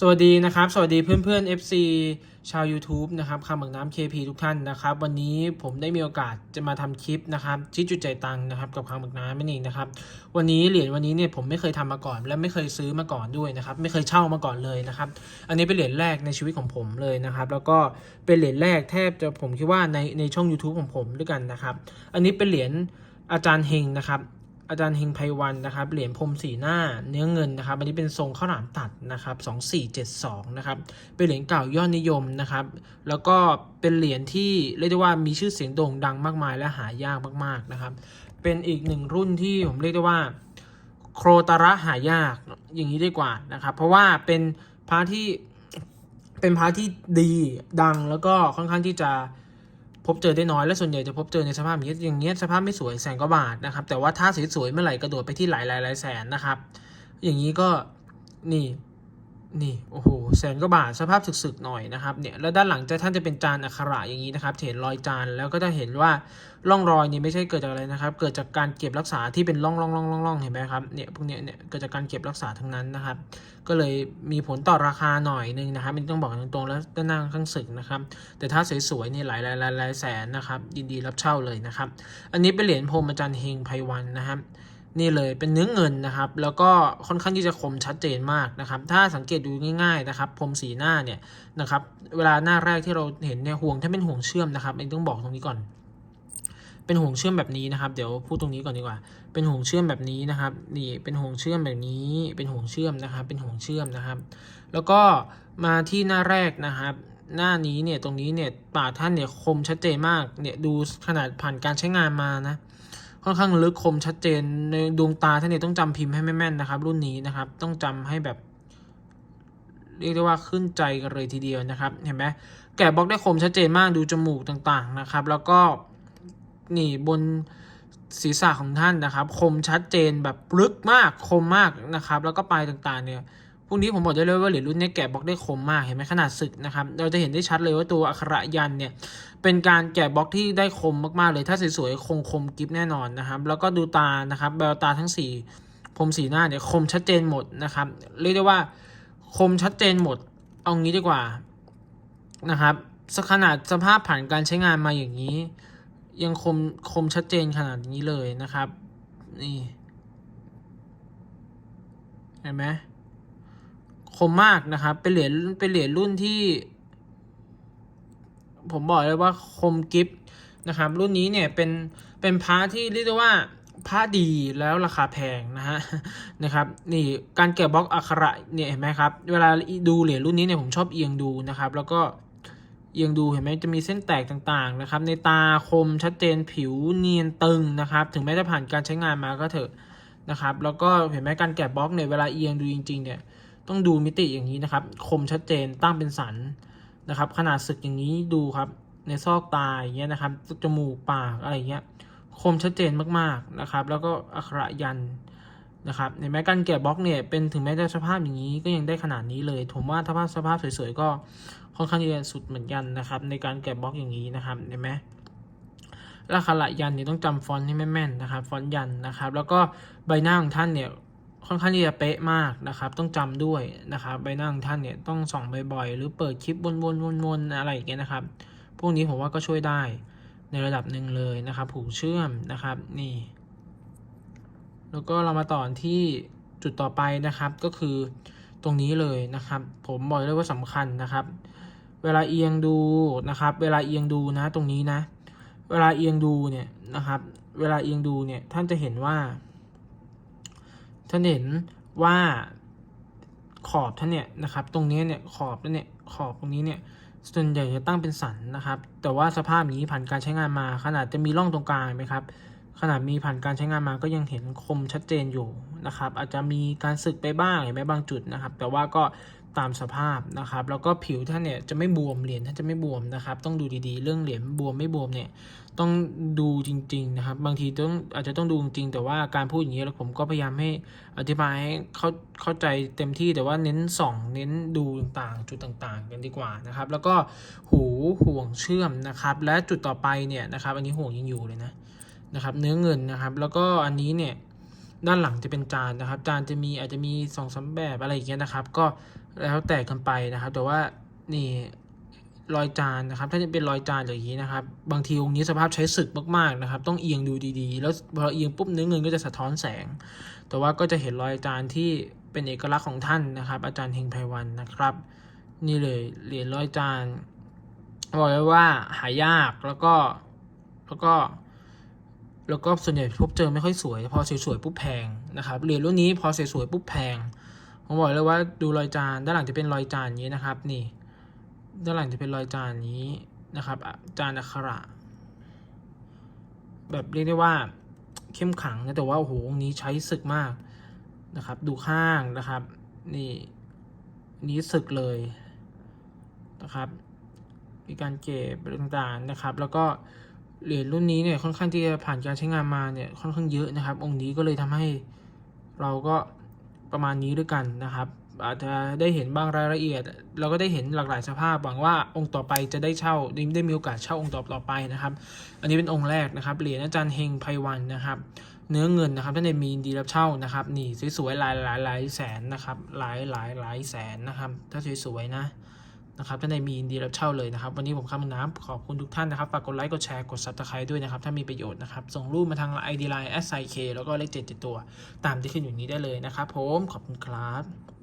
สวัสดีนะครับ สวัสดีเพื่อนเพื่อน FC ชาว YouTube นะครับคำบักน้ำ KP ทุกท่านนะครับ วันนี้ผมได้มีโอกาสจะมาทำคลิปนะครับชี้จุดใจตังนะครับกับคำบักน้ำนั่นเองนะครับ วันนี้เหรียญวันนี้เนี่ยผมไม่เคยทำมาก่อน และไม่เคยซื้อมาก่อนด้วยนะครับ ไม่เคยเช่ามาก่อนเลยนะครับ อันนี้เป็นเหรียญแรกในชีวิตของผมเลยนะครับ แล้วก็เป็นเหรียญแรกแทบจะผมคิดว่าในในช่อง YouTube ของผมด้วยกันนะครับ อันนี้เป็นเหรียญอาจารย์เฮงนะครับ อาจารย์เฮงไพวันนะครับเหรียญพรมสีหน้าเนื้อเงินนะครับอันนี้เป็นทรงข้าวหลามตัดนะครับ2472นะครับเป็นเหรียญเก่ายอดนิยมนะครับแล้วก็เป็นเหรียญที่เรียกได้ว่ามีชื่อเสียงโด่งดังมากมายและหายากมากๆนะครับเป็นอีกหนึ่งรุ่นที่ผมเรียกได้ว่าโครตาระหายากอย่างนี้ดีกว่านะครับเพราะว่าเป็นพระที่เป็นพระที่ดีดังแล้วก็ค่อนข้างที่จะ พบเจอได้น้อยและส่วนใหญ่จะพบเจอในสภาพอย่างนี้อย่างเงี้ยสภาพไม่สวยแสนกว่าบาทนะครับ แต่ว่าถ้าสวยๆเมื่อไหร่กระโดดไปที่หลายหลายหลายแสนนะครับ อย่างนี้ก็นี่ นี่โอ้โหแสนกว่าบาทสภาพสึกๆหน่อยนะครับเนี่ยแล้วด้านหลังจะท่านจะเป็นจานอักขระอย่างนี้นะครับเห็นรอยจานแล้วก็จะเห็นว่าร่องรอยนี่ไม่ใช่เกิดจากอะไรนะครับ เกิดจากการเก็บรักษาที่เป็นร่องร่องร่องร่องร่องเห็นไหมครับเนี่ยพวกเนี้ยเนี่ยเกิดจากการเก็บรักษาทั้งนั้นนะครับ ก็เลยมีผลต่อราคาหน่อยนึงนะครับมันต้องบอกตรงๆแล้วด้านหน้าข้างสึกนะครับ แต่ถ้าสวยๆนี่หลายหลายหลายแสนนะครับยินดีรับเช่าเลยนะครับ อันนี้เป็นเหรียญพรมอาจารย์เฮงไพวันนะครับ นี่เลยเป็นเนื้อเงินนะครับ แล้วก็ค่อนข้างที่จะคมชัดเจนมากนะครับ ถ้าสังเกตดูง่ายๆนะครับพรมสีหน้าเนี่ยนะครับ เวลาหน้าแรกที่เราเห็นเนี่ยห่วงถ้าเป็นห่วงเชื่อมนะครับเองต้องบอกตรงนี้ก่อน เป็นห่วงเชื่อมแบบนี้นะครับ เดี๋ยวพูดตรงนี้ก่อนดีกว่า เป็นห่วงเชื่อมแบบนี้นะครับ นี่เป็นห่วงเชื่อมแบบนี้ เป็นห่วงเชื่อมนะครับ เป็นห่วงเชื่อมนะครับ แล้วก็มาที่หน้าแรกนะครับหน้านี้เนี่ยตรงนี้เนี่ยปากท่านเนี่ยคมชัดเจนมากเนี่ยดูขนาดผ่านการใช้งานมานะ ค่อนข้างลึกคมชัดเจนในดวงตาท่านเนี่ยต้องจำพิมพ์ให้แม่นๆนะครับ รุ่นนี้นะครับ ต้องจำให้แบบเรียกได้ว่าขึ้นใจกันเลยทีเดียวนะครับ เห็นไหมแกะบล็อกได้คมชัดเจนมากดูจมูกต่างๆนะครับ แล้วก็นี่บนศีรษะของท่านนะครับ คมชัดเจนแบบลึกมากคมมากนะครับ แล้วก็ปลายต่างๆเนี่ย พวกนี้ผมบอกได้เลยว่าเหรียญรุ่นนี้แกะบล็อกได้คมมากเห็นไหมขนาดสึกนะครับ เราจะเห็นได้ชัดเลยว่าตัวอักขระยันเนี่ยเป็นการแกะบล็อกที่ได้คมมากๆเลยถ้าสวยๆคงคมกิฟแน่นอนนะครับ แล้วก็ดูตานะครับแววตาทั้งสี่พรมสีหน้าเนี่ยคมชัดเจนหมดนะครับเรียกได้ว่าคมชัดเจนหมดเอางี้ดีกว่านะครับสขนาดสภาพผ่านการใช้งานมาอย่างนี้ ยังคมคมชัดเจนขนาดนี้เลยนะครับ นี่เห็นไหม คมมากนะครับ เป็นเหรียญเป็นเหรียญรุ่นที่ ผมบอกเลยว่าคมกิฟนะครับ รุ่นนี้เนี่ยเป็นเป็นพระที่เรียกได้ว่าพระดีแล้วราคาแพงนะฮะนะครับ นี่การแกะบล็อกอักขระเนี่ยเห็นไหมครับ เวลาดูเหรียญรุ่นนี้เนี่ยผมชอบเอียงดูนะครับ แล้วก็เอียงดูเห็นไหมจะมีเส้นแตกต่างๆนะครับ ในตาคมชัดเจนผิวเนียนตึงนะครับ ถึงแม้จะผ่านการใช้งานมาก็เถอะนะครับ แล้วก็เห็นไหมการแกะบล็อกเนี่ยเวลาเอียงดูจริง ๆ เนี่ย ต้องดูมิติอย่างนี้นะครับ คมชัดเจนตั้งเป็นสันนะครับ ขนาดสึกอย่างนี้ดูครับ ในซอกตาอย่างเงี้ยนะครับ จมูกปากอะไรเงี้ย คมชัดเจนมากๆนะครับ แล้วก็อักขระยันนะครับเห็นไหมการแกะบล็อกเนี่ยเป็นถึงแม้จะสภาพอย่างนี้ก็ยังได้ขนาดนี้เลย ผมว่าถ้าภาพสภาพสวยๆก็ค่อนข้างที่จะสุดเหมือนกันนะครับ ในการแกะบล็อกอย่างนี้นะครับเห็นไหมลักขระยันเนี่ยต้องจำฟอนต์ให้แม่นๆนะครับ ฟอนต์ยันนะครับ แล้วก็ใบหน้าของท่านเนี่ย ค่อนข้างที่จะเป๊ะมากนะครับ ต้องจำด้วยนะครับใบหน้าของท่านเนี่ยต้องส่องบ่อยๆ หรือเปิดคลิปวนๆๆๆอะไรอย่างเงี้ยนะครับ พวกนี้ผมว่าก็ช่วยได้ในระดับหนึ่งเลยนะครับ ผูกเชื่อมนะครับนี่ แล้วก็เรามาต่อที่จุดต่อไปนะครับก็คือตรงนี้เลยนะครับ ผมบอกเลยว่าสำคัญนะครับ เวลาเอียงดูนะครับ เวลาเอียงดูนะตรงนี้นะ เวลาเอียงดูเนี่ยนะครับ เวลาเอียงดูเนี่ยท่านจะเห็นว่า จะเห็นว่าขอบท่านเนี่ยนะครับ ตรงนี้เนี่ยขอบเนี่ยขอบตรงนี้เนี่ยส่วนใหญ่จะตั้งเป็นสันนะครับ แต่ว่าสภาพนี้ผ่านการใช้งานมา ขนาดจะมีร่องตรงกลางไหมครับ ขนาดมีผ่านการใช้งานมาก็ยังเห็นคมชัดเจนอยู่นะครับ อาจจะมีการสึกไปบ้างเห็นไหมบางจุดนะครับ แต่ว่าก็ ตามสภาพนะครับ แล้วก็ผิวท่านเนี่ยจะไม่บวมเหรียญท่านจะไม่บวมนะครับ ต้องดูดีๆ เรื่องเหรียญบวมไม่บวมเนี่ยต้องดูจริง ๆ นะครับ บางทีต้องอาจจะต้องดูจริงๆแต่ว่าการพูดอย่างนี้แล้วผมก็พยายามให้อธิบายให้เข้าเข้าใจเต็มที่แต่ว่าเน้นส่องเน้นดูต่างๆ จุดต่างๆ กันดีกว่านะครับ แล้วก็หูห่วงเชื่อมนะครับ และจุดต่อไปเนี่ยนะครับ อันนี้ห่วงยังอยู่เลยนะนะครับ เนื้อเงินนะครับ แล้วก็อันนี้เนี่ยด้านหลังจะเป็นจานนะครับ จานจะมีอาจจะมีสองสามแบบอะไรอย่างเงี้ยนะครับ ก็ แล้วแต่กันไปนะครับ แต่ว่านี่รอยจานนะครับ ถ้าจะเป็นรอยจานอย่างนี้นะครับ บางทีองค์นี้สภาพใช้สึกมากๆนะครับ ต้องเอียงดูดีๆ แล้วพอเอียงปุ๊บเนื้อเงินก็จะสะท้อนแสง แต่ว่าก็จะเห็นรอยจานที่เป็นเอกลักษณ์ของท่านนะครับ อาจารย์เฮงไพวันนะครับ นี่เลยเหรียญรอยจานบอกเลยว่าหายากแล้วก็แล้วก็แล้วก็ส่วนใหญ่พบเจอไม่ค่อยสวย พอสวยๆปุ๊บแพงนะครับเหรียญรุ่นนี้พอสวยๆปุ๊บแพง ผมบอกเลยว่าดูรอยจานด้านหลังจะเป็นรอยจานนี้นะครับ นี่ ด้านหลังจะเป็นรอยจานนี้นะครับ จานอักขระ แบบเรียกได้ว่าเข้มขังนะแต่ว่าโอ้โหองนี้ใช้ศึกมากนะครับ ดูข้างนะครับ นี่นี้ศึกเลยนะครับ มีการเก็บต่างๆนะครับ แล้วก็เหรียญรุ่นนี้เนี่ยค่อนข้างที่จะผ่านการใช้งานมาเนี่ยค่อนข้างเยอะนะครับ องค์นี้ก็เลยทำให้เราก็ ประมาณนี้ด้วยกันนะครับ อาจจะได้เห็นบ้างรายละเอียด เราก็ได้เห็นหลากหลายสภาพหวังว่าองค์ต่อไปจะได้เช่าได้มีโอกาสเช่าองค์ต่อต่อไปนะครับ อันนี้เป็นองค์แรกนะครับเหรียญอาจารย์เฮงไพวันนะครับ เนื้อเงินนะครับท่านในมีดีรับเช่านะครับนี่สวยๆหลายหลายหลายแสนนะครับหลายหลายหลายแสนนะครับ ถ้าสวยๆนะ นะครับท่านในมียินดีรับเช่าเลยนะครับ วันนี้ผมข้ามน้ำขอบคุณทุกท่านนะครับ ฝากกดไลค์ กดแชร์ กดซับสไครต์ด้วยนะครับ ถ้ามีประโยชน์นะครับ ส่งรูปมาทางไอดีไลน์ s i k แล้วก็เลขเจ็ดตัว ตามที่ขึ้นอยู่นี้ได้เลยนะครับผม ขอบคุณครับ